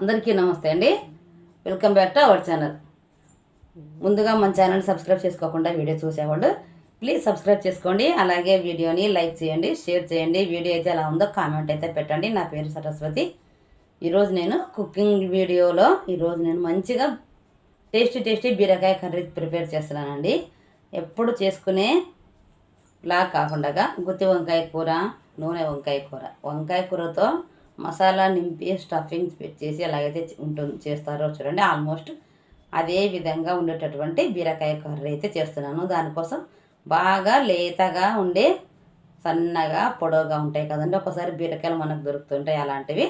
అందరికీ నమస్తే అండి. Welcome back to our channel ముందుగా మన ఛానల్ సబ్స్క్రైబ్ చేసుకోకుండా వీడియో చూసేవాళ్ళు ప్లీజ్ సబ్స్క్రైబ్ చేసుకోండి. అలాగే వీడియోని లైక్ చేయండి షేర్ చేయండి. వీడియో అయితే ఎలా ఉందో కామెంట్ అయితే పెట్టండి. నా పేరు సరస్వతి. ఈరోజు నేను కుకింగ్ వీడియోలో ఈరోజు నేను మంచిగా టేస్టీ టేస్టీ బీరకాయ కర్రీ ప్రిపేర్ చేస్తున్నానండి. ఎప్పుడు చేసుకునే లా కాకుండా గుత్తి వంకాయ కూర నూనె వంకాయ కూర. వంకాయ కూరతో మసాలా నింపి స్టఫింగ్స్ చేసి ఎలాగైతే ఉంటుంది చేస్తారో చూడండి ఆల్మోస్ట్ అదే విధంగా ఉండేటటువంటి బీరకాయ కర్రీ అయితే చేస్తున్నాను. దానికోసం బాగా లేతగా ఉండే సన్నగా పొడవుగా ఉంటాయి కదండి. ఒకసారి బీరకాయలు మనకు దొరుకుతుంటాయి అలాంటివి.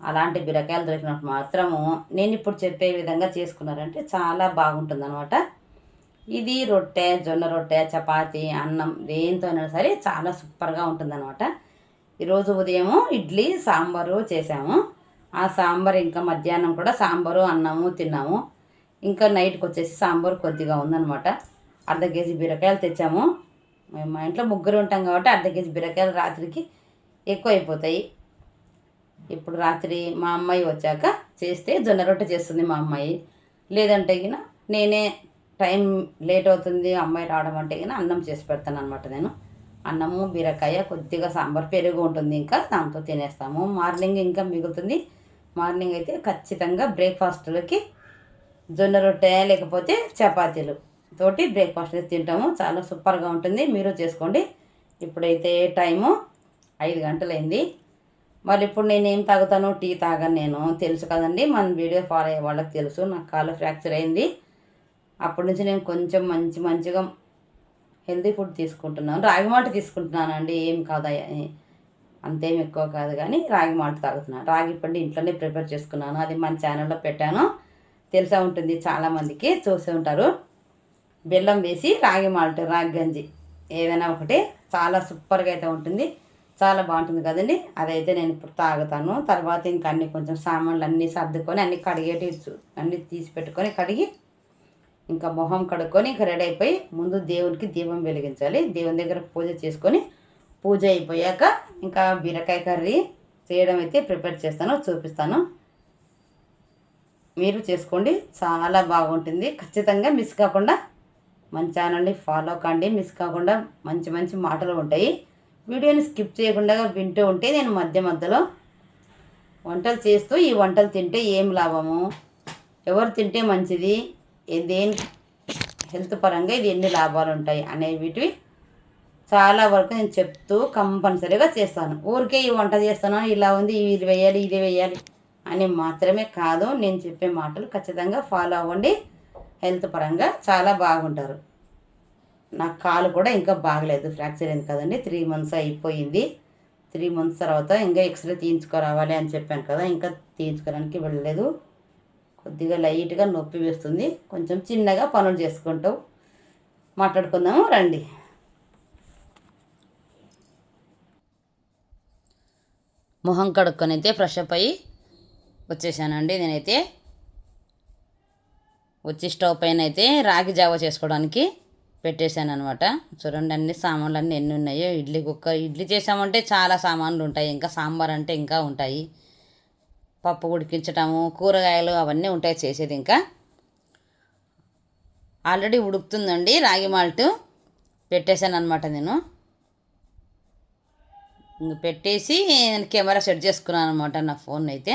అలాంటి బీరకాయలు దొరికినట్టు మాత్రము నేను ఇప్పుడు చెప్పే విధంగా చేసుకున్నారంటే చాలా బాగుంటుంది అనమాట ఇది రొట్టె జొన్న రొట్టె చపాతి అన్నం దేంతోనైనా సరే చాలా సూపర్గా ఉంటుందన్నమాట. ఈరోజు ఉదయము ఇడ్లీ సాంబారు చేసాము ఆ సాంబార్ ఇంకా మధ్యాహ్నం కూడా సాంబారు అన్నము తిన్నాము. ఇంకా నైట్కి వచ్చేసి సాంబార్ కొద్దిగా ఉందనమాట అర్ధ కేజీ బీరకాయలు తెచ్చాము. మేము మా ఇంట్లో ముగ్గురు ఉంటాం కాబట్టి అర్ధ కేజీ బీరకాయలు రాత్రికి ఎక్కువ అయిపోతాయి ఇప్పుడు రాత్రి మా అమ్మాయి వచ్చాక చేస్తే జొన్న రొట్టె చేస్తుంది మా అమ్మాయి. లేదంటే గిన నేనే టైం లేట్ అవుతుంది అమ్మాయి రావడం అంటే గిన అన్నం చేసి పెడతాను అనమాట నేను. అన్నము బీరకాయ కొద్దిగా సాంబార్ పెరుగు ఉంటుంది ఇంకా దాంతో తినేస్తాము. మార్నింగ్ ఇంకా మిగులుతుంది. మార్నింగ్ అయితే ఖచ్చితంగా బ్రేక్ఫాస్ట్లోకి జొన్న రొట్టె లేకపోతే చపాతీలు తోటి బ్రేక్ఫాస్ట్ అయితే తింటాము. చాలా సూపర్గా ఉంటుంది. మీరు చేసుకోండి. ఇప్పుడైతే టైము ఐదు గంటలైంది. మరి ఇప్పుడు నేను ఏం తాగుతాను టీ తాగను నేను. తెలుసు కదండి మన వీడియో ఫాలో అయ్యే వాళ్ళకి తెలుసు. నాకు కాలు ఫ్రాక్చర్ అయింది. అప్పటి నుంచి నేను కొంచెం మంచి మంచిగా హెల్దీ ఫుడ్ తీసుకుంటున్నాను. రాగి మాట తీసుకుంటున్నాను అండి ఏం కాదు అంతేం ఎక్కువ కాదు కానీ రాగి మాట తాగుతున్నాను. రాగి పిండి ఇంట్లోనే ప్రిపేర్ చేసుకున్నాను. అది మన ఛానల్లో పెట్టాను. తెలిసే ఉంటుంది చాలామందికి చూసే ఉంటారు. బెల్లం వేసి రాగి మాల్ట్ రాగి గంజి ఏదైనా ఒకటి చాలా సూపర్గా అయితే ఉంటుంది. చాలా బాగుంటుంది కదండి. అదైతే నేను ఇప్పుడు తాగుతాను. తర్వాత ఇంకా అన్ని కొంచెం సామాన్లు అన్నీ సర్దుకొని అన్ని కడిగేటి అన్నీ తీసి పెట్టుకొని కడిగి ఇంకా మొహం కడుక్కొని ఇంకా రెడీ అయిపోయి ముందు దేవునికి దీపం వెలిగించాలి. దేవుని దగ్గర పూజ చేసుకొని పూజ అయిపోయాక ఇంకా బీరకాయ కర్రీ చేయడం అయితే ప్రిపేర్ చేస్తాను చూపిస్తాను. మీరు చేసుకోండి చాలా బాగుంటుంది. ఖచ్చితంగా మిస్ కాకుండా మన ఛానల్ని ఫాలో కండి మిస్ కాకుండా మంచి మంచి మాటలు ఉంటాయి. వీడియోని స్కిప్ చేయకుండా వింటూ ఉంటే నేను మధ్య మధ్యలో వంటలు చేస్తూ ఈ వంటలు తింటే ఏం లాభము? ఎవరు తింటే మంచిది? దేని హెల్త్ పరంగా ఇది ఎన్ని లాభాలు ఉంటాయి అనే వీటివి చాలా వరకు నేను చెప్తూ కంపల్సరీగా చేస్తాను. ఊరికే ఈ వంట చేస్తాను ఇలా ఉంది ఇది వేయాలి ఇది వేయాలి అని మాత్రమే కాదు నేను చెప్పే మాటలు ఖచ్చితంగా ఫాలో అవ్వండి. హెల్త్ పరంగా చాలా బాగుంటారు. నా కాలు కూడా ఇంకా బాగలేదు ఫ్రాక్చర్ అయింది కదండి త్రీ మంత్స్ అయిపోయింది. త్రీ మంత్స్ తర్వాత ఇంకా ఎక్స్రే తీయించుకురావాలి అని చెప్పాను కదా ఇంకా తీయించుకోవడానికి వెళ్ళలేదు కొద్దిగా లైట్గా నొప్పి వేస్తుంది. కొంచెం చిన్నగా పనులు చేసుకుంటాం మాట్లాడుకుందాము. రండి. మొహం కడుక్కొని అయితే ఫ్రెష్ అప్ అయ్యి వచ్చేసానండి. నేనైతే వచ్చి స్టవ్ పైన అయితే రాగి జావ చేసుకోవడానికి పెట్టేశాను అనమాట చూడండి అన్ని సామాన్లు అన్నీ ఎన్ని ఉన్నాయో. ఇడ్లీ కుక్క ఇడ్లీ చేసామంటే చాలా సామాన్లు ఉంటాయి. ఇంకా సాంబార్ అంటే ఇంకా ఉంటాయి. పప్పు ఉడికించటము కూరగాయలు అవన్నీ ఉంటాయి చేసేది ఇంకా. ఆల్రెడీ ఉడుకుతుందండి రాగి మాల్ట్ పెట్టేశాను అనమాట నేను పెట్టేసి నేను కెమెరా సెట్ చేసుకున్నాను అనమాట నా ఫోన్ అయితే.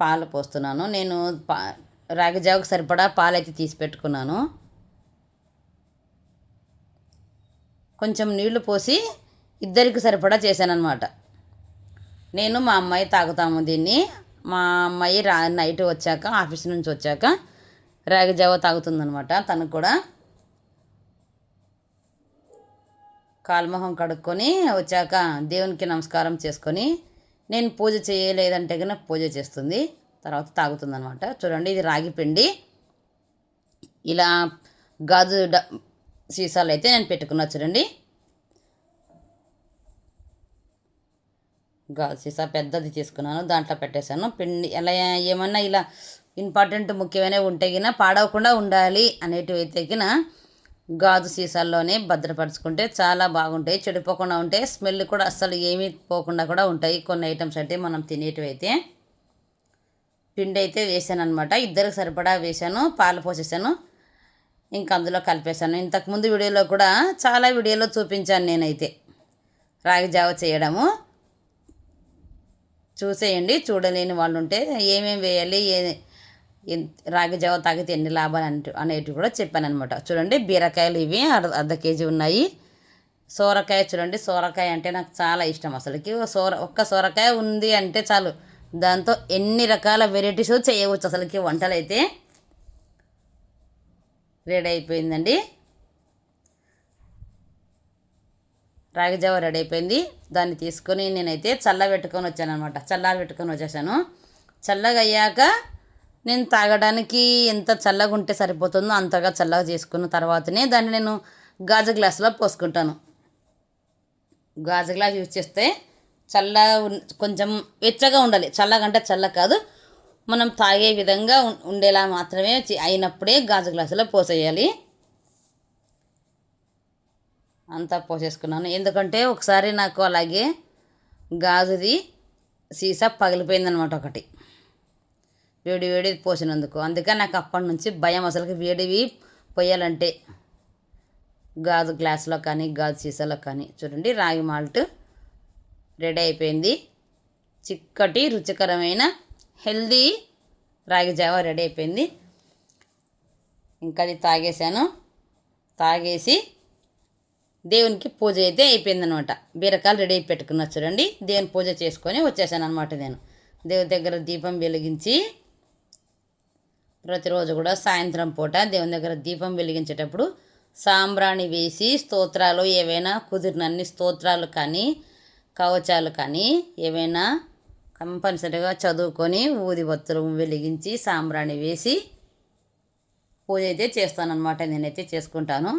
పాలు పోస్తున్నాను. నేను పా రాగి జావుకు సరిపడా పాలు అయితే తీసి పెట్టుకున్నాను. కొంచెం నీళ్ళు పోసి ఇద్దరికి సరిపడా చేశానన్నమాట. నేను మా అమ్మాయి తాగుతాము దీన్ని. మా అమ్మాయి రా నైట్ వచ్చాక ఆఫీస్ నుంచి వచ్చాక రాగి జావ తాగుతుందనమాట తనకు కూడా. కాలుమొహం కడుక్కొని వచ్చాక దేవునికి నమస్కారం చేసుకొని నేను పూజ చేయలేదంటే కనుక పూజ చేస్తుంది తర్వాత తాగుతుంది అనమాట చూడండి ఇది రాగి పిండి. ఇలా గాజు డ సీసాలు అయితే నేను పెట్టుకున్నా చూడండి. సీసా పెద్దది తీసుకున్నాను దాంట్లో పెట్టేశాను. పిండి ఎలా ఏమన్నా ఇలా ఇంపార్టెంట్ ముఖ్యమైనవి ఉంటే గిన పాడవకుండా ఉండాలి అనేటివి అయితే గిన గాజు సీసాల్లోనే భద్రపరచుకుంటే చాలా బాగుంటాయి. చెడిపోకుండా ఉంటాయి స్మెల్ కూడా అస్సలు ఏమీ పోకుండా కూడా ఉంటాయి. కొన్ని ఐటమ్స్ అయితే మనం తినేటివి అయితే. పిండి అయితే వేసాను అనమాట ఇద్దరికి సరిపడా వేసాను పాలు పోసేసాను ఇంకా అందులో కలిపేశాను. ఇంతకుముందు వీడియోలో కూడా చాలా వీడియోలో చూపించాను నేనైతే. రాగి జావ చేయడము. చూసేయండి చూడలేని వాళ్ళు ఉంటే ఏమేమి వేయాలి ఏ రాగి జావ తాగితే ఎన్ని లాభాలు అంటే అనేటివి కూడా చెప్పాను అనమాట చూడండి బీరకాయలు ఇవి అర్ధ అర్ధ కేజీ ఉన్నాయి. సోరకాయ చూడండి సోరకాయ అంటే నాకు చాలా ఇష్టం అసలుకి. సోర ఒక్క సోరకాయ ఉంది అంటే చాలు. దాంతో ఎన్ని రకాల వెరైటీస్ చేయవచ్చు అసలుకి వంటలు అయితే రెడీ అయిపోయిందండి. రాగి జావ రెడీ అయిపోయింది. దాన్ని తీసుకొని నేనైతే చల్ల పెట్టుకొని వచ్చాను అనమాట చల్లారి పెట్టుకొని వచ్చేసాను. చల్లగా అయ్యాక నేను తాగడానికి ఎంత చల్లగా ఉంటే సరిపోతుందో అంతగా చల్లగా చేసుకున్న తర్వాతనే దాన్ని నేను గాజు గ్లాసులో పోసుకుంటాను. గాజు గ్లాస్ యూజ్ చేస్తే చల్ల కొంచెం వెచ్చగా ఉండాలి. చల్లగంటే చల్ల కాదు. మనం తాగే విధంగా ఉండేలా మాత్రమే అయినప్పుడే గాజు గ్లాసులో పోసేయాలి. అంతా పోసేసుకున్నాను. ఎందుకంటే ఒకసారి నాకు అలాగే గాజుది సీసా పగిలిపోయిందనమాట ఒకటి. వేడి వేడి పోసినందుకు. అందుకే నాకు అప్పటి నుంచి భయం అసలుకి. వేడివి పోయాలంటే గాజు గ్లాసులో కానీ గాజు సీసాలో కానీ చూడండి రాగి మాల్ట్ రెడీ అయిపోయింది. చిక్కటి రుచికరమైన హెల్దీ రాగి జావ రెడీ అయిపోయింది. ఇంకా అది తాగేశాను. తాగేసి దేవునికి పూజ అయితే అయిపోయిందనమాట. బీరకాయలు రెడీ అయి పెట్టుకున్నా చూడండి. దేవుని పూజ చేసుకొని వచ్చేసాను అనమాట నేను. దేవుని దగ్గర దీపం వెలిగించి ప్రతిరోజు కూడా సాయంత్రం పూట దేవుని దగ్గర దీపం వెలిగించేటప్పుడు సాంబ్రాణి వేసి స్తోత్రాలు ఏవైనా కుదిరినన్ని స్తోత్రాలు కానీ కవచాలు కానీ ఏవైనా కంపల్సరిగా చదువుకొని ఊది ఒత్తులు వెలిగించి సాంబ్రాణి వేసి పూజ అయితే చేస్తానన్నమాట నేనైతే చేసుకుంటాను.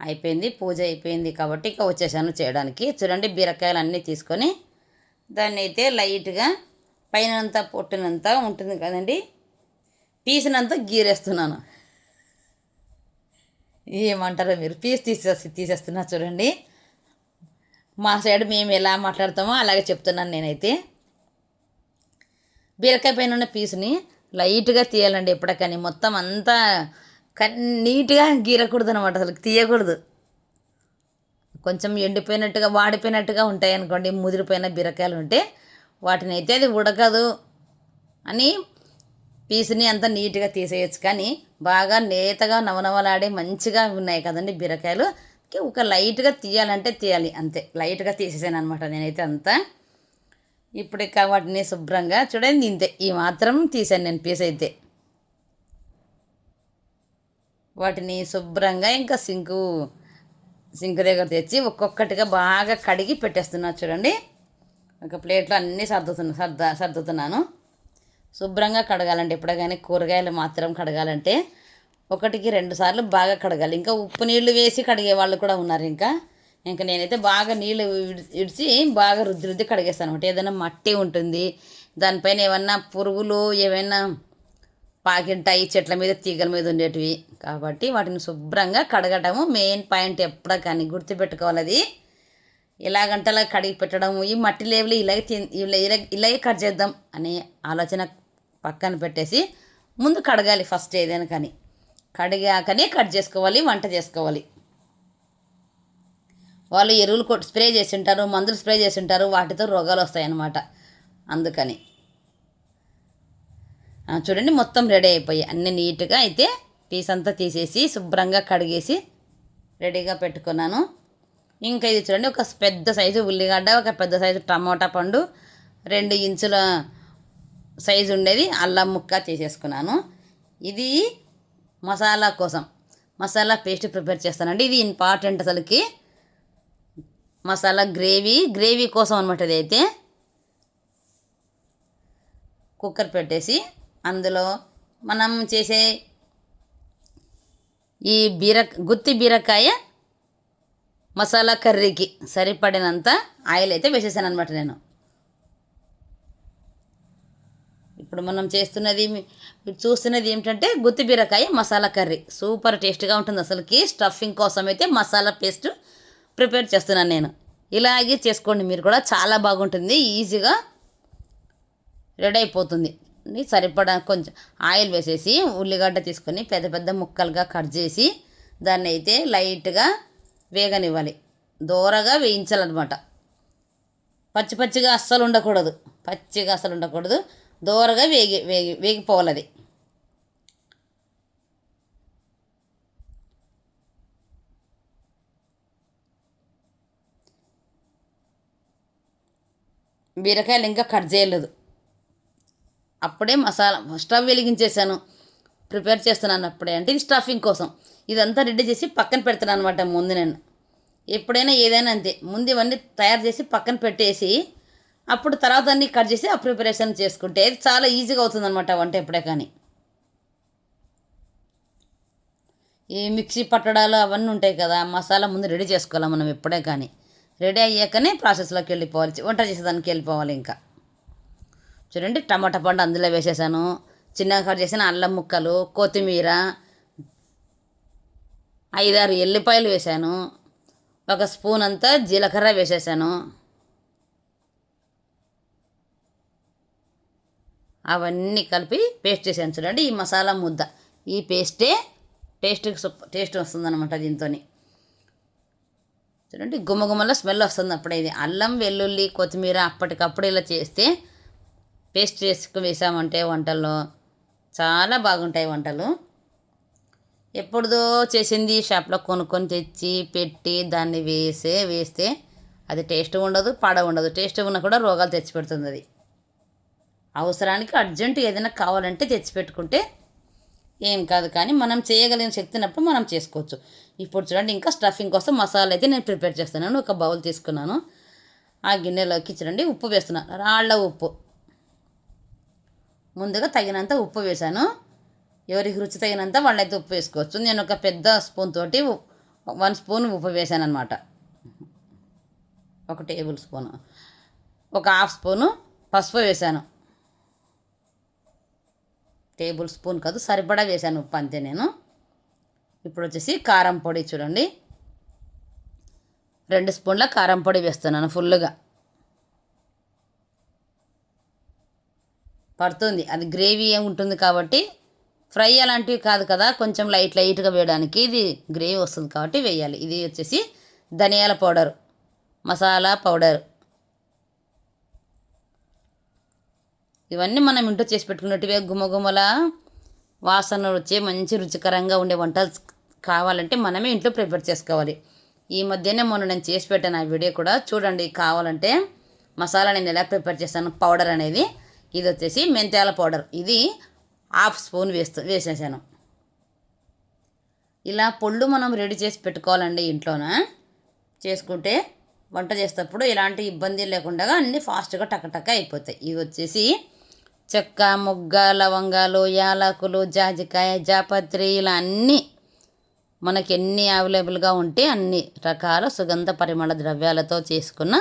అయిపోయింది పూజ అయిపోయింది కాబట్టి ఇక వచ్చేసాను చేయడానికి. చూడండి బీరకాయలు అన్నీ తీసుకొని దాన్ని అయితే లైట్గా పైనంతా పొట్టినంతా ఉంటుంది కదండి పీసినంత గీరేస్తున్నాను. ఏమంటారో మీరు పీస్ తీసేసి తీసేస్తున్నా చూడండి. మా సైడ్ మేము ఎలా మాట్లాడతామో అలాగే చెప్తున్నాను నేనైతే. బీరకాయ పైన ఉన్న పీసుని లైట్గా తీయాలండి ఎప్పటికని మొత్తం అంతా కానీ నీట్గా గీరకూడదు అనమాట అసలు తీయకూడదు. కొంచెం ఎండిపోయినట్టుగా వాడిపోయినట్టుగా ఉంటాయి అనుకోండి ముదిరిపోయిన బీరకాయలు ఉంటే వాటిని అయితే అది ఉడకదు అని పీసుని అంత నీట్గా తీసేయచ్చు. కానీ బాగా నేతగా నవనవలాడే మంచిగా ఉన్నాయి కదండి బీరకాయలు. ఒక లైట్గా తీయాలంటే తీయాలి అంతే. లైట్గా తీసేసాను అనమాట నేనైతే అంతా. ఇప్పుడు ఇక వాటిని శుభ్రంగా చూడండి ఇంతే. ఈ మాత్రం తీసాను నేను పీస్ అయితే వాటిని శుభ్రంగా ఇంకా సింకు సింక్ దగ్గర తెచ్చి ఒక్కొక్కటిగా బాగా కడిగి పెట్టేస్తున్నా చూడండి. ఒక ప్లేట్లో అన్నీ సర్దుతున్నా సర్ద సర్దుతున్నాను. శుభ్రంగా కడగాలంటే ఎప్పుడే కానీ కూరగాయలు మాత్రం కడగాలంటే ఒకటికి రెండు సార్లు బాగా కడగాలి. ఇంకా ఉప్పు నీళ్ళు వేసి కడిగే వాళ్ళు కూడా ఉన్నారు ఇంకా. ఇంకా నేనైతే బాగా నీళ్ళు విడిచి ఇడిచి బాగా రుద్ది రుద్ది కడిగేస్తాను అనమాట. ఏదైనా మట్టి ఉంటుంది దానిపైన ఏమన్నా పురుగులు ఏమైనా పాకింటాయి చెట్ల మీద తీగల మీద ఉండేటివి. కాబట్టి వాటిని శుభ్రంగా కడగటము మెయిన్ పాయింట్ ఎప్పుడో కానీ గుర్తుపెట్టుకోవాలి అది ఎలాగంటే అలా కడిగి పెట్టడము ఈ మట్టి లేవులు ఇలాగే ఇలా ఇలా- ఇలాగే కట్ చేద్దాం అనే ఆలోచన పక్కన పెట్టేసి ముందు కడగాలి ఫస్ట్ ఏదైనా కానీ. కడిగాకనే కట్ చేసుకోవాలి వంట చేసుకోవాలి. వాళ్ళు ఎరువులు కొట్టి స్ప్రే చేసి ఉంటారు మందులు స్ప్రే చేసి ఉంటారు వాటితో రోగాలు వస్తాయన్నమాట. అందుకని. చూడండి మొత్తం రెడీ అయిపోయాయి అన్ని నీట్గా అయితే పీస్ అంతా తీసేసి శుభ్రంగా కడిగేసి రెడీగా పెట్టుకున్నాను. ఇంకా ఇది చూడండి ఒక పెద్ద సైజు ఉల్లిగడ్డ ఒక పెద్ద సైజు టమోటా పండు రెండు ఇంచుల సైజు ఉండేది అల్లం ముక్క చేసేసుకున్నాను ఇది మసాలా కోసం మసాలా పేస్ట్ ప్రిపేర్ చేస్తానండి. ఇది ఇంపార్టెంట్ అసలుకి. మసాలా గ్రేవీ గ్రేవీ కోసం అనమాట ఇది అయితే. కుక్కర్ పెట్టేసి అందులో మనం చేసే ఈ బీర గుత్తి బీరకాయ మసాలా కర్రీకి సరిపడినంత ఆయిల్ అయితే వేసేసాను అనమాట నేను. ఇప్పుడు మనం చేస్తున్నది చూస్తున్నది ఏమిటంటే గుత్తి బీరకాయ మసాలా కర్రీ. సూపర్ టేస్ట్గా ఉంటుంది అసలుకి. స్టఫింగ్ కోసం అయితే మసాలా పేస్ట్ ప్రిపేర్ చేస్తున్నాను నేను. ఇలాగే చేసుకోండి మీరు కూడా చాలా బాగుంటుంది ఈజీగా రెడీ అయిపోతుంది. సరిపడా కొంచెం ఆయిల్ వేసేసి ఉల్లిగడ్డ తీసుకొని పెద్ద పెద్ద ముక్కలుగా కట్ చేసి దాన్ని అయితే లైట్గా వేగనివ్వాలి. దూరగా వేయించాలన్నమాట. పచ్చి పచ్చిగా అస్సలు ఉండకూడదు. పచ్చిగా అస్సలు ఉండకూడదు. దూరగా వేగి వేగి వేగిపోవాలి అది. బీరకాయలు ఇంకా కట్ చేయలేదు. అప్పుడే మసాలా స్టవ్ వెలిగించేసాను ప్రిపేర్ చేస్తున్నాను అప్పుడే. అంటే ఇది స్టఫింగ్ కోసం. ఇదంతా రెడీ చేసి పక్కన పెడుతున్నాను అనమాట ముందు నేను. ఎప్పుడైనా ఏదైనా అంతే. ముందు ఇవన్నీ తయారు చేసి పక్కన పెట్టేసి అప్పుడు తర్వాత అన్నీ కట్ చేసి ఆ ప్రిపరేషన్ చేసుకుంటే అది చాలా ఈజీగా అవుతుందన్నమాట వంట ఎప్పుడే కానీ. ఈ మిక్సీ పట్టడాలు అవన్నీ ఉంటాయి కదా మసాలా ముందు రెడీ చేసుకోవాలి మనం ఎప్పుడే కానీ. రెడీ అయ్యాకనే ప్రాసెస్లోకి వెళ్ళిపోవాలి. వంట చేసేదానికి వెళ్ళిపోవాలి ఇంకా. చూడండి టమాటా పండు అందులో వేసేసాను. చిన్నగా కట్ చేసిన అల్లం ముక్కలు కొత్తిమీర ఐదారు ఎల్లిపాయలు వేశాను ఒక స్పూన్ అంతా జీలకర్ర వేసేసాను. అవన్నీ కలిపి పేస్ట్ చేశాను. చూడండి ఈ మసాలా ముద్ద. ఈ పేస్టే టేస్ట్కి సూపర్ టేస్ట్ వస్తుందన్నమాట దీంతో చూడండి గుమ్మగుమ్మలో స్మెల్ వస్తుంది అప్పుడే. ఇది అల్లం వెల్లుల్లి కొత్తిమీర అప్పటికప్పుడు ఇలా చేస్తే పేస్ట్ చేసుకు వేసామంటే వంటల్లో చాలా బాగుంటాయి వంటలు. ఎప్పుడుదో చేసింది షాప్లో కొనుక్కొని తెచ్చి పెట్టి దాన్ని వేసే వేస్తే అది టేస్ట్ ఉండదు పాడ ఉండదు. టేస్ట్ ఉన్నా కూడా రోగాలు తెచ్చిపెడుతుంది అది. అవసరానికి అర్జెంట్ ఏదైనా కావాలంటే తెచ్చిపెట్టుకుంటే ఏం కాదు కానీ మనం చేయగలిగిన శక్తినప్పుడు మనం చేసుకోవచ్చు. ఇప్పుడు చూడండి ఇంకా స్టఫింగ్ కోసం మసాలా అయితే నేను ప్రిపేర్ చేస్తున్నాను. ఒక బౌల్ తీసుకున్నాను. ఆ గిన్నెలోకి చూడండి ఉప్పు వేస్తున్నాను రాళ్ళ ఉప్పు. ముందుగా తగినంత ఉప్పు వేశాను. ఎవరికి రుచి తగినంత వాళ్ళైతే ఉప్పు వేసుకోవచ్చు. నేను ఒక పెద్ద స్పూన్ తోటి వన్ స్పూన్ ఉప్పు వేశాను అనమాట ఒక టేబుల్ స్పూన్. ఒక హాఫ్ స్పూను పసుపు వేశాను. టేబుల్ స్పూన్ కాదు సరిపడా వేశాను ఉప్పు అంతే నేను. ఇప్పుడు వచ్చేసి కారం పొడి చూడండి. రెండు స్పూన్ల కారం పొడి వేస్తున్నాను ఫుల్గా పడుతుంది. అది గ్రేవీ ఏమి ఉంటుంది కాబట్టి ఫ్రై అలాంటివి కాదు కదా కొంచెం లైట్ లైట్గా వేయడానికి ఇది గ్రేవీ వస్తుంది కాబట్టి వేయాలి. ఇది వచ్చేసి ధనియాల పౌడర్ మసాలా పౌడర్. ఇవన్నీ మనం ఇంట్లో చేసి పెట్టుకున్నట్టువే గుమగుమల వాసన వచ్చే మంచి రుచికరంగా ఉండే వంటలు కావాలంటే మనమే ఇంట్లో ప్రిపేర్ చేసుకోవాలి. ఈ మధ్యనే మొన్న నేను చేసి పెట్టాను ఆ వీడియో కూడా చూడండి కావాలంటే మసాలా నేను ఎలా ప్రిపేర్ చేస్తాను పౌడర్ అనేది. ఇది వచ్చేసి మెంతాల పౌడర్. ఇది హాఫ్ స్పూన్ వేస్తూ వేసేసాను. ఇలా పొళ్ళు మనం రెడీ చేసి పెట్టుకోవాలండి ఇంట్లోన? చేసుకుంటే వంట చేసేటప్పుడు ఇలాంటి ఇబ్బంది లేకుండా అన్నీ ఫాస్ట్గా టకటక అయిపోతాయి. ఇవి వచ్చేసి చెక్క మొగ్గ లవంగాలు యాలకులు జాజికాయ జాపత్రి ఇలా అన్నీ మనకి ఎన్ని అవైలబుల్గా ఉంటే అన్ని రకాల సుగంధ పరిమళ ద్రవ్యాలతో చేసుకున్న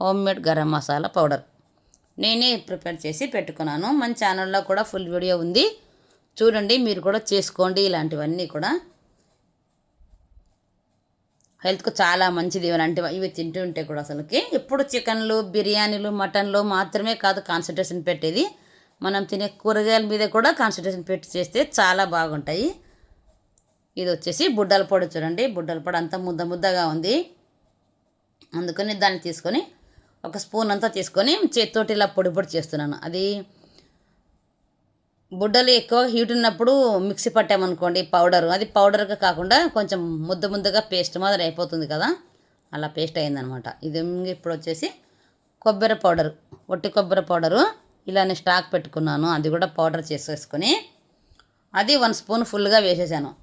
హోమ్మేడ్ గరం మసాలా పౌడర్. నేనే ప్రిపేర్ చేసి పెట్టుకున్నాను. మన ఛానల్లో కూడా ఫుల్ వీడియో ఉంది. చూడండి మీరు కూడా చేసుకోండి ఇలాంటివన్నీ కూడా. హెల్త్కు చాలా మంచిది ఇలాంటివి ఇవి తింటూ ఉంటే కూడా అసలుకి. ఎప్పుడు చికెన్లు బిర్యానీలు మటన్లు మాత్రమే కాదు కాన్సన్ట్రేషన్ పెట్టేది. మనం తినే కూరగాయల మీద కూడా కాన్సన్ట్రేషన్ పెట్టి చేస్తే చాలా బాగుంటాయి. ఇది వచ్చేసి బుడ్డల పొడి చూడండి. బుడ్డల పొడి అంతా ముద్ద ముద్దగా ఉంది. అందుకని దాన్ని తీసుకొని ఒక స్పూన్ అంతా తీసుకొని చేతితోటి ఇలా పొడి పొడి చేస్తున్నాను. అది బుడ్డలు ఎక్కువ హీట్ ఉన్నప్పుడు మిక్సీ పట్టామనుకోండి పౌడర్. అది పౌడర్గా కాకుండా కొంచెం ముద్ద ముద్దగా పేస్ట్ మాదిరి అయిపోతుంది కదా. అలా పేస్ట్ అయిందనమాట. ఇది ఇప్పుడు వచ్చేసి కొబ్బరి పౌడర్. ఒట్టి కొబ్బరి పౌడరు. ఇలానే స్టాక్ పెట్టుకున్నాను. అది కూడా పౌడర్ చేసేసుకొని. అది వన్ స్పూన్ ఫుల్గా వేసేసాను.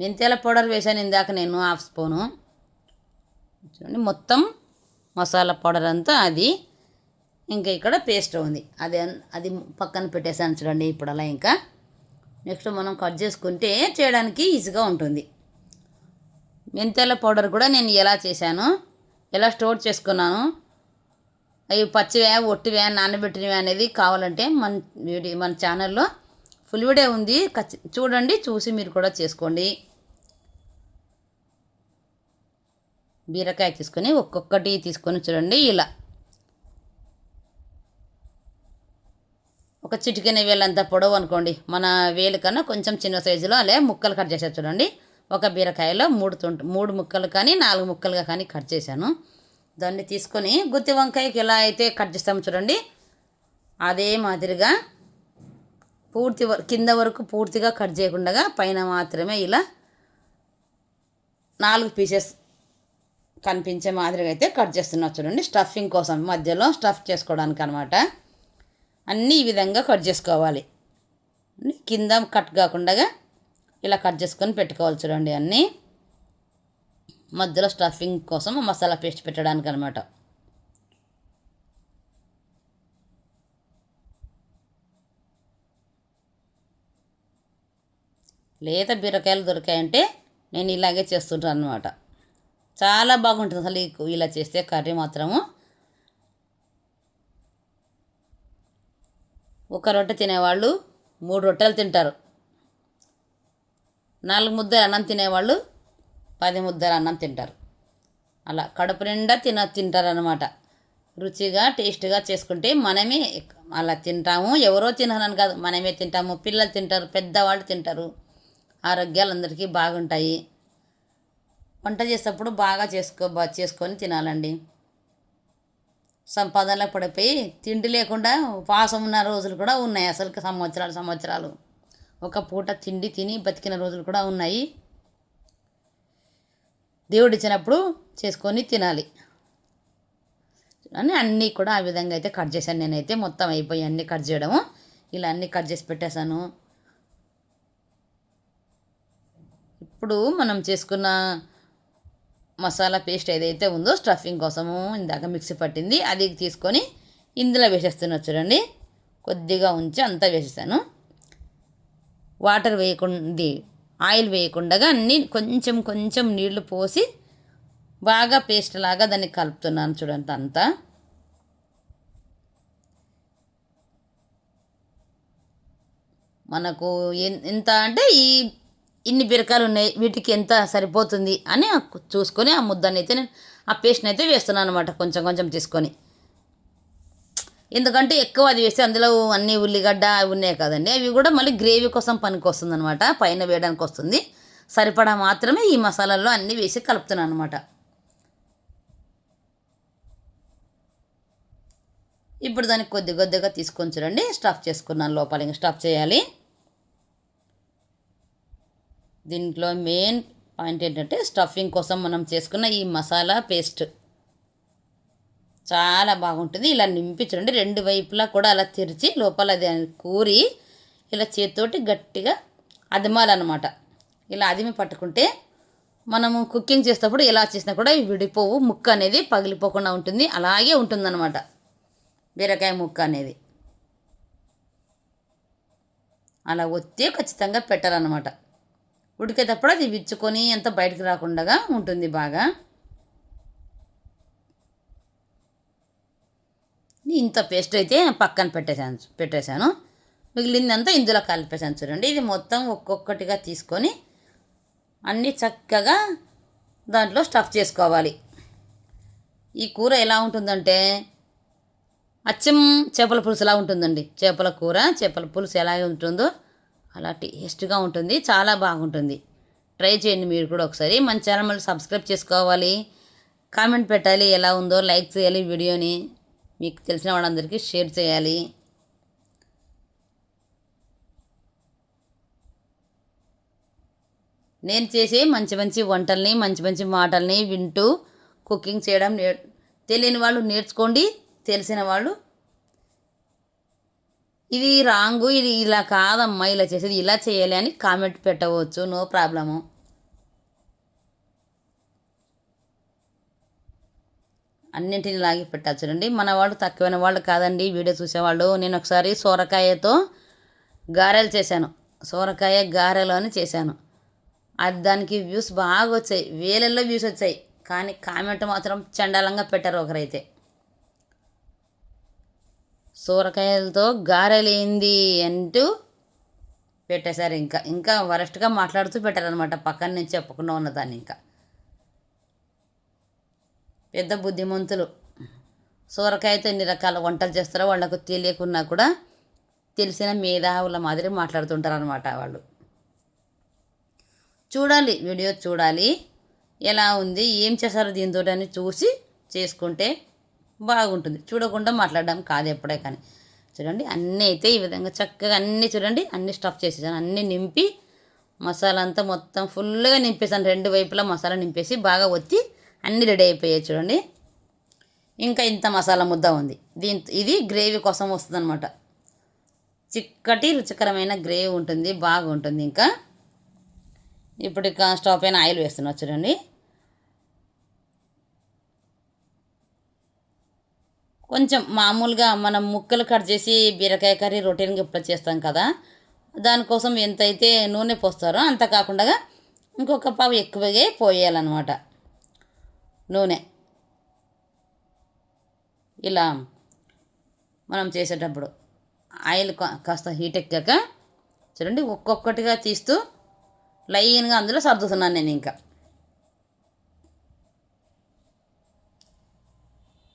మెంతెల పౌడర్ వేసాను ఇందాక నేను హాఫ్ స్పూను. చూడండి మొత్తం మసాలా పౌడర్ అంతా అది. ఇంకా ఇక్కడ పేస్ట్ ఉంది. అది అది పక్కన పెట్టేసాను చూడండి ఇప్పుడు అలా ఇంకా. నెక్స్ట్ మనం కట్ చేసుకుంటే చేయడానికి ఈజీగా ఉంటుంది. మెంతెల పౌడర్ కూడా నేను ఎలా చేశాను ఎలా స్టోర్ చేసుకున్నాను అవి పచ్చివే ఒట్టివే నానబెట్టినవే అనేది కావాలంటే మన వీడియో మన ఛానల్లో ఫుల్ వీడియో ఉంది. ఖచ్చి చూడండి చూసి మీరు కూడా చేసుకోండి. బీరకాయ తీసుకొని ఒక్కొక్కటి తీసుకొని చూడండి ఇలా. ఒక చిటికెన వేలంత పొడవు అనుకోండి. మన వేలు కన్నా కొంచెం చిన్న సైజులో అలా ముక్కలు కట్ చేసాను చూడండి. ఒక బీరకాయలో మూడు తుంట మూడు ముక్కలు కానీ నాలుగు ముక్కలుగా కానీ కట్ చేశాను. దాన్ని తీసుకొని గుత్తి వంకాయకి ఎలా అయితే కట్ చేస్తామో చూడండి. అదే మాదిరిగా పూర్తి కింద వరకు పూర్తిగా కట్ చేయకుండా పైన మాత్రమే ఇలా నాలుగు పీసెస్ కనిపించే మాదిరిగా అయితే కట్ చేస్తున్నా చూడండి. స్టఫింగ్ కోసం మధ్యలో స్టఫ్ చేసుకోవడానికి అనమాట అన్నీ ఈ విధంగా కట్ చేసుకోవాలి. కింద కట్ కాకుండా ఇలా కట్ చేసుకొని పెట్టుకోవాలి చూడండి అన్నీ. మధ్యలో స్టఫింగ్ కోసం మసాలా పేస్ట్ పెట్టడానికి అనమాట లేత బీరకాయలు దొరికాయంటే నేను ఇలాగే చేస్తుంటాను అనమాట చాలా బాగుంటుంది అసలు ఈ- ఇలా చేస్తే కర్రీ మాత్రము. ఒక రొట్టె తినేవాళ్ళు మూడు రొట్టెలు తింటారు. నాలుగు ముద్దలు అన్నం తినేవాళ్ళు పది ముద్దలు అన్నం తింటారు. అలా కడుపు నిండా తిన తింటారనమాట రుచిగా టేస్ట్గా చేసుకుంటే మనమే అలా తింటాము. ఎవరో తినరని కాదు మనమే తింటాము. పిల్లలు తింటారు పెద్దవాళ్ళు తింటారు. ఆరోగ్యాలు అందరికీ బాగుంటాయి. వంట చేసేటప్పుడు బాగా చేసుకో బా- చేసుకొని తినాలండి. సంపాదనలో పడిపోయి తిండి లేకుండా ఉపవాసం ఉన్న రోజులు కూడా ఉన్నాయి అసలు సంవత్సరాలు సంవత్సరాలు. ఒక పూట తిండి తిని బతికిన రోజులు కూడా ఉన్నాయి. దేవుడు ఇచ్చినప్పుడు చేసుకొని తినాలి. అని అన్నీ కూడా ఆ విధంగా అయితే కట్ చేశాను. నేనైతే మొత్తం అయిపోయి అన్నీ కట్ చేయడము. ఇలా అన్నీ కట్ చేసి పెట్టేశాను. ఇప్పుడు మనం చేసుకున్న మసాలా పేస్ట్ ఏదైతే ఉందో స్టఫింగ్ కోసము ఇందాక మిక్సీ పట్టింది అది తీసుకొని ఇందులో వేసేస్తున్నా చూడండి. కొద్దిగా ఉంచి అంతా వేసేసాను. వాటర్ వేయకుండా ఆయిల్ వేయకుండా అన్నీ కొంచెం కొంచెం నీళ్ళు పోసి బాగా పేస్ట్ లాగా దాన్ని కలుపుతున్నాను చూడండి అంతా. మనకు ఎంత అంటే ఈ ఇన్ని బీరకాయలు ఉన్నాయి వీటికి ఎంత సరిపోతుంది అని చూసుకొని ఆ ముద్దని అయితే నేను ఆ పేస్ట్ని అయితే వేస్తున్నాను అనమాట కొంచెం కొంచెం తీసుకొని. ఎందుకంటే ఎక్కువ అది వేస్తే అందులో అన్ని ఉల్లిగడ్డ అవి ఉన్నాయి కదండి అవి కూడా మళ్ళీ గ్రేవీ కోసం పనికి వస్తుంది అనమాట పైన వేయడానికి వస్తుంది. సరిపడా మాత్రమే ఈ మసాలాల్లో అన్నీ వేసి కలుపుతున్నాను అనమాట ఇప్పుడు దానికి కొద్ది కొద్దిగా తీసుకొని చూడండి స్టఫ్ చేసుకున్నాను లోపల ఇంకా స్టఫ్ చేయాలి. దీంట్లో మెయిన్ పాయింట్ ఏంటంటే స్టఫింగ్ కోసం మనం చేసుకున్న ఈ మసాలా పేస్ట్ చాలా బాగుంటుంది. ఇలా నింపి చూడండి. రెండు వైపులా కూడా అలా తెరిచి లోపల అది కూరి ఇలా చేతితోటి గట్టిగా అదమాలన్నమాట. ఇలా అదిమి పట్టుకుంటే మనము కుకింగ్ చేసేటప్పుడు ఎలా చేసినా కూడా విడిపోవు. ముక్క అనేది పగిలిపోకుండా ఉంటుంది. అలాగే ఉంటుందన్నమాట. బీరకాయ ముక్క అనేది. అలా ఒత్తి ఖచ్చితంగా పెట్టాలన్నమాట. ఉడికేటప్పుడు అది విచ్చుకొని ఎంత బయటకు రాకుండా ఉంటుంది బాగా. ఇంత పేస్ట్ అయితే పక్కన పెట్టేశాను పెట్టేశాను. మిగిలిందంతా ఇందులో కలిపేశాను చూడండి. ఇది మొత్తం ఒక్కొక్కటిగా తీసుకొని అన్నీ చక్కగా దాంట్లో స్టఫ్ చేసుకోవాలి. ఈ కూర ఎలా ఉంటుందంటే అచ్చం చేపల పులుసు ఎలా ఉంటుందండి. చేపల కూర చేపల పులుసు ఎలా ఉంటుందో అలా టేస్ట్గా ఉంటుంది. చాలా బాగుంటుంది. ట్రై చేయండి మీరు కూడా ఒకసారి. మన ఛానల్ సబ్స్క్రైబ్ చేసుకోవాలి. కామెంట్ పెట్టాలి ఎలా ఉందో లైక్ చేయాలి వీడియోని. మీకు తెలిసిన వాళ్ళందరికీ షేర్ చేయాలి. నేను చేసే మంచి మంచి వంటల్ని మంచి మంచి మాటల్ని వింటూ కుకింగ్ చేయడం తెలియని వాళ్ళు నేర్చుకోండి. తెలిసిన వాళ్ళు ఇది రాంగు ఇది ఇలా కాదమ్మా ఇలా చేసేది ఇలా చేయాలి అని కామెంట్ పెట్టవచ్చు. నో ప్రాబ్లము అన్నింటిని లాగి పెట్టాలి చూడండి. మన వాళ్ళు తక్కువైన వాళ్ళు కాదండి. వీడియో చూసేవాళ్ళు. నేను ఒకసారి సోరకాయతో గారెలు చేశాను. సోరకాయ గారెలు అని చేశాను. అది దానికి వ్యూస్ బాగా వచ్చాయి. వేలల్లో వ్యూస్ వచ్చాయి. కానీ కామెంట్ మాత్రం చండాలంగా పెట్టారు ఒకరైతే. సూరకాయలతో గారెలేంది అంటూ పెట్టేశారు ఇంకా. ఇంకా వరస్ట్గా మాట్లాడుతూ పెట్టారనమాట పక్కన నుంచి చెప్పకుండా ఉన్నదాన్ని ఇంకా. పెద్ద బుద్ధిమంతులు. సూరకాయతో ఎన్ని రకాల వంటలు చేస్తారో వాళ్ళకు తెలియకున్నా కూడా తెలిసిన మేధావుల మాదిరి మాట్లాడుతుంటారనమాట వాళ్ళు. చూడాలి వీడియో చూడాలి. ఎలా ఉంది ఏం చేశారు దీంతో అని చూసి చేసుకుంటే బాగుంటుంది. చూడకుండా మాట్లాడడం కాదు ఎప్పుడే కానీ. చూడండి అన్నీ అయితే ఈ విధంగా చక్కగా అన్నీ చూడండి అన్ని స్టఫ్ చేసేసాను. అన్నీ నింపి మసాలా అంతా మొత్తం ఫుల్గా నింపేసాను రెండు వైపులా మసాలా నింపేసి బాగా ఒత్తి అన్నీ రెడీ అయిపోయాయి చూడండి. ఇంకా ఇంత మసాలా ముద్ద ఉంది. దీంతో ఇది గ్రేవీ కోసం వస్తుందన్నమాట. చిక్కటి రుచికరమైన గ్రేవీ ఉంటుంది బాగుంటుంది. ఇంకా ఇప్పుడు ఇక స్టవ్ పైన ఆయిల్ వేస్తున్నా చూడండి. కొంచెం మామూలుగా మనం ముక్కలు కట్ చేసి బీరకాయ కర్రీ రొటీన్గా ఇప్పుడు చేస్తాం కదా దానికోసం ఎంతైతే నూనె పోస్తారో అంత కాకుండా ఇంకొక పావు ఎక్కువగా పోయాలన్నమాట. నూనె. ఇలా మనం చేసేటప్పుడు ఆయిల్ కా- కాస్త హీట్ ఎక్కాక చూడండి ఒక్కొక్కటిగా తీస్తూ లైన్గా అందులో సర్దుతున్నాను నేను ఇంకా.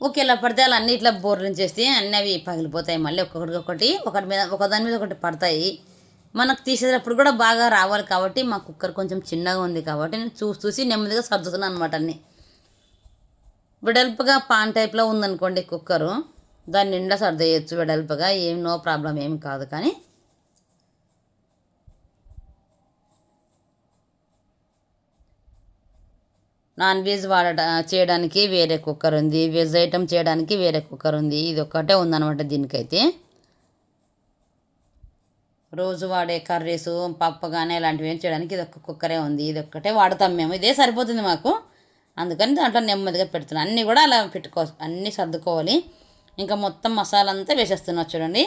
ఓకే ఇలా పడితే అలా అన్ని ఇట్లా బోర్లను చేస్తే అన్నీ అవి పగిలిపోతాయి మళ్ళీ ఒక్కొక్కటి ఒకటి ఒకటి మీద ఒకదాని మీద ఒకటి పడతాయి. మనకు తీసేటప్పుడు కూడా బాగా రావాలి కాబట్టి మా కుక్కర్ కొంచెం చిన్నగా ఉంది కాబట్టి నేను చూసి చూసి నెమ్మదిగా సర్దుతున్నాను అనమాట అన్నీ. వెడల్పుగా పాన్ టైప్లో ఉందనుకోండి కుక్కరు. దాని నిండా సర్దేయచ్చు వెడల్పుగా. ఏం నో ప్రాబ్లం ఏం కాదు కానీ నాన్ వెజ్ వాడట చేయడానికి వేరే కుక్కర్ ఉంది. వెజ్ ఐటమ్ చేయడానికి వేరే కుక్కర్ ఉంది. ఇది ఒక్కటే ఉందన్నమాట దీనికైతే. రోజు వాడే కర్రీస్ పప్పు కానీ ఇలాంటివి ఏం చేయడానికి ఇది ఒక్క కుక్కరే ఉంది. ఇది ఒక్కటే వాడతాం మేము. ఇదే సరిపోతుంది మాకు. అందుకని దాంట్లో నెమ్మదిగా పెడుతున్నాం. అన్నీ కూడా అలా పెట్టుకో అన్నీ సర్దుకోవాలి. ఇంకా మొత్తం మసాలా అంతా వేసేస్తున్నా చూడండి.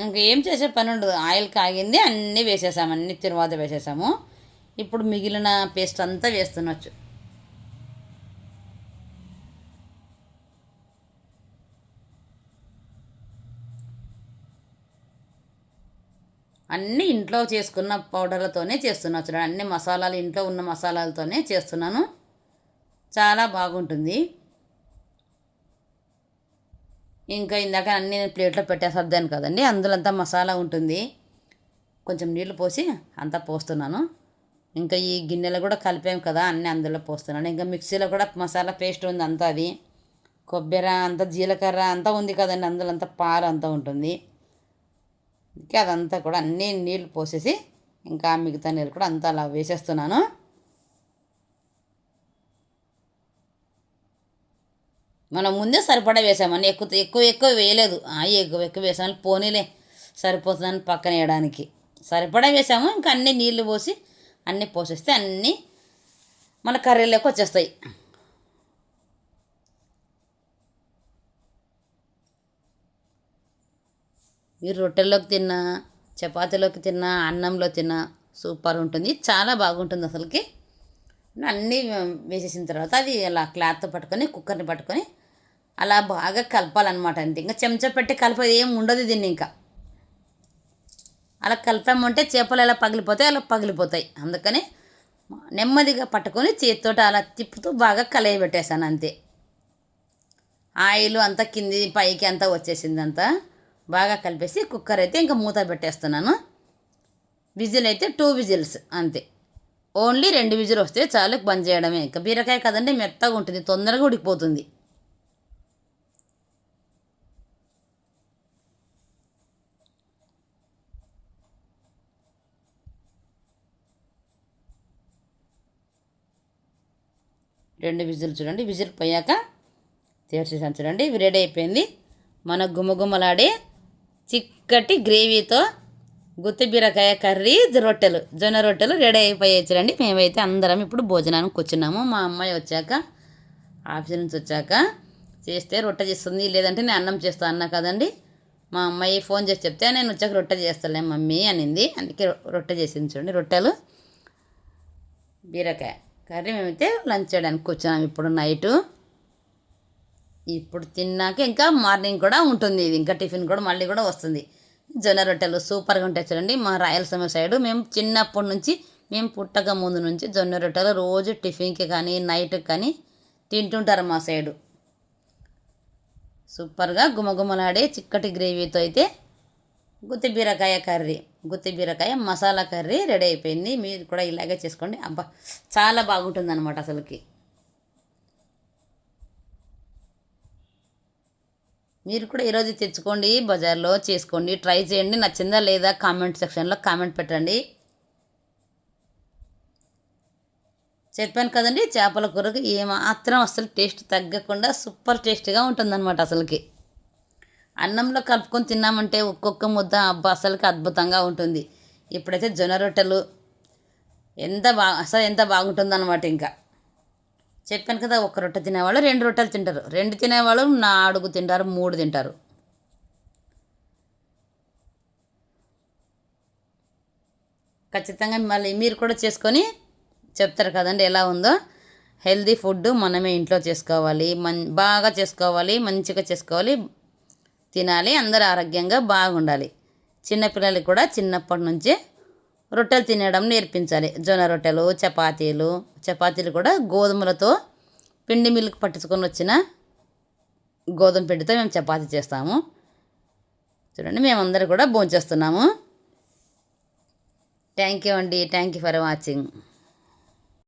ఇంక ఏం చేసే పని ఉండదు. ఆయిల్ కాగింది అన్నీ వేసేసాము. అన్ని తిరువాత వేసేసాము. ఇప్పుడు మిగిలిన పేస్ట్ అంతా వేస్తున్నచ్చు. అన్నీ ఇంట్లో చేసుకున్న పౌడర్లతోనే చేస్తున్నా చూడండి అన్ని మసాలాలు ఇంట్లో ఉన్న మసాలాలతోనే చేస్తున్నాను. చాలా బాగుంటుంది. ఇంకా ఇందాక అన్ని ప్లేట్లో పెట్టేసర్దాను కదండి. అందులో అంతా మసాలా ఉంటుంది. కొంచెం నీళ్ళు పోసి అంతా పోస్తున్నాను. ఇంకా ఈ గిన్నెలో కూడా కలిపాము కదా అన్నీ అందులో పోస్తున్నాను. ఇంకా మిక్సీలో కూడా మసాలా పేస్ట్ ఉంది అంతా అది. కొబ్బరి అంతా జీలకర్ర అంతా ఉంది కదండి. అందులో అంతా పాలు అంతా ఉంటుంది. ఇంకా అదంతా కూడా అన్నీ నీళ్ళు పోసేసి ఇంకా మిగతా నీళ్ళు కూడా అంతా అలా వేసేస్తున్నాను. మనం ముందే సరిపడా వేసామని ఎక్కువ ఎక్కువ ఎక్కువ వేయలేదు. ఎక్కువ ఎక్కువ వేసాము పోనీలే సరిపోతుందని పక్కన వేయడానికి. సరిపడా వేసాము ఇంకా అన్ని నీళ్ళు పోసి అన్నీ పోసేస్తే అన్నీ మన కర్రీలోకి వచ్చేస్తాయి. మీరు రొట్టెల్లోకి తిన్నా చపాతీలోకి తిన్నా అన్నంలో తిన్నా సూపర్ ఉంటుంది. చాలా బాగుంటుంది అసలుకి. అన్నీ వేసేసిన తర్వాత అది అలా క్లాత్తో పట్టుకొని కుక్కర్ని పట్టుకొని అలా బాగా కలపాలన్నమాట అంతే. ఇంకా చెంచా పెట్టి కలిపేది ఏం ఉండదు దీన్ని ఇంకా. అలా కలిపామంటే చేపలు ఎలా పగిలిపోతాయి అలా పగిలిపోతాయి. అందుకని నెమ్మదిగా పట్టుకొని చేతితోటి అలా తిప్పుతూ బాగా కలయి పెట్టేశాను అంతే. ఆయిల్ అంతా కింది పైకి అంతా వచ్చేసింది అంతా బాగా కలిపేసి కుక్కర్ అయితే ఇంకా మూత పెట్టేస్తున్నాను. విజిల్ అయితే టూ విజిల్స్ అంతే. ఓన్లీ రెండు విజిల్ వస్తే చాలు బంద్ చేయడమే. ఇంకా బీరకాయ కదండి మెత్తగా ఉంటుంది తొందరగా ఉడికిపోతుంది. రెండు విజిల్ చూడండి. విజిల్ పోయాక తీర్చేసాను చూడండి. ఇవి రెడీ అయిపోయింది. మన గుమగుమలాడే చిక్కటి గ్రేవీతో గుత్తి బీరకాయ కర్రీ రొట్టెలు జొన్న రొట్టెలు రెడీ అయిపోయాయి చూడండి. మేమైతే అందరం ఇప్పుడు భోజనానికి వచ్చినాము మా అమ్మాయి వచ్చాక ఆఫీస్ నుంచి వచ్చాక చేస్తే రొట్టె చేస్తుంది. లేదంటే నేను అన్నం చేస్తా అన్నా కదండి. మా అమ్మాయి ఫోన్ చేసి చెప్తే నేను వచ్చాక రొట్టె చేస్తాలే మమ్మీ అనింది. అందుకే రొట్టె చేసింది చూడండి. రొట్టెలు బీరకాయ. కర్రీ మేమైతే లంచ్ చేయడానికి కూర్చున్నాం ఇప్పుడు నైటు. ఇప్పుడు తిన్నాక ఇంకా మార్నింగ్ కూడా ఉంటుంది ఇది. ఇంకా టిఫిన్ కూడా మళ్ళీ కూడా వస్తుంది. జొన్న రొట్టెలు సూపర్గా ఉంటాయి చూడండి. మా రాయలసీమ సైడు మేము చిన్నప్పటి నుంచి మేము పుట్టక ముందు నుంచి జొన్న రొట్టెలు రోజు టిఫిన్కి కానీ నైట్కి కానీ తింటుంటారు మా సైడు. సూపర్గా గుమగుమలాడే చిక్కటి గ్రేవీతో అయితే గుత్తి బీరకాయ కర్రీ. గుత్తి బీరకాయ మసాలా కర్రీ రెడీ అయిపోయింది. మీరు కూడా ఇలాగే చేసుకోండి. అబ్బా చాలా బాగుంటుంది అనమాట అసలుకి. మీరు కూడా ఈరోజు తెచ్చుకోండి బజార్లో చేసుకోండి ట్రై చేయండి. నచ్చిందా లేదా కామెంట్ సెక్షన్లో కామెంట్ పెట్టండి. చెప్పాను కదండి చేపల కూరకు ఏమాత్రం అసలు టేస్ట్ తగ్గకుండా సూపర్ టేస్ట్గా ఉంటుందన్నమాట అసలుకి. అన్నంలో కలుపుకొని తిన్నామంటే ఒక్కొక్క ముద్ద అబ్బా అసలుకి అద్భుతంగా ఉంటుంది. ఇప్పుడైతే జొన్న రొట్టెలు ఎంత బా అసలు ఎంత బాగుంటుందన్నమాట ఇంకా. చెప్పాను కదా ఒక రొట్టె తినేవాళ్ళు రెండు రొట్టెలు తింటారు. రెండు తినేవాళ్ళు నాలుగు తింటారు మూడు తింటారు. ఖచ్చితంగా మళ్ళీ మీరు కూడా చేసుకొని చెప్తారు కదండి ఎలా ఉందో. హెల్దీ ఫుడ్ మనమే ఇంట్లో చేసుకోవాలి మన్ బాగా చేసుకోవాలి మంచిగా చేసుకోవాలి. తినాలి అందరూ ఆరోగ్యంగా బాగుండాలి. చిన్నపిల్లలకి కూడా చిన్నప్పటి నుంచే రొట్టెలు తినడం నేర్పించాలి. జొన్న రొట్టెలు చపాతీలు చపాతీలు కూడా గోధుమలతో పిండి మిల్క్ పట్టించుకొని వచ్చిన గోధుమ పిండితో మేము చపాతీ చేస్తాము. చూడండి మేమందరూ కూడా భోంచేస్తున్నాము. థ్యాంక్ యూ అండి. Thank you for watching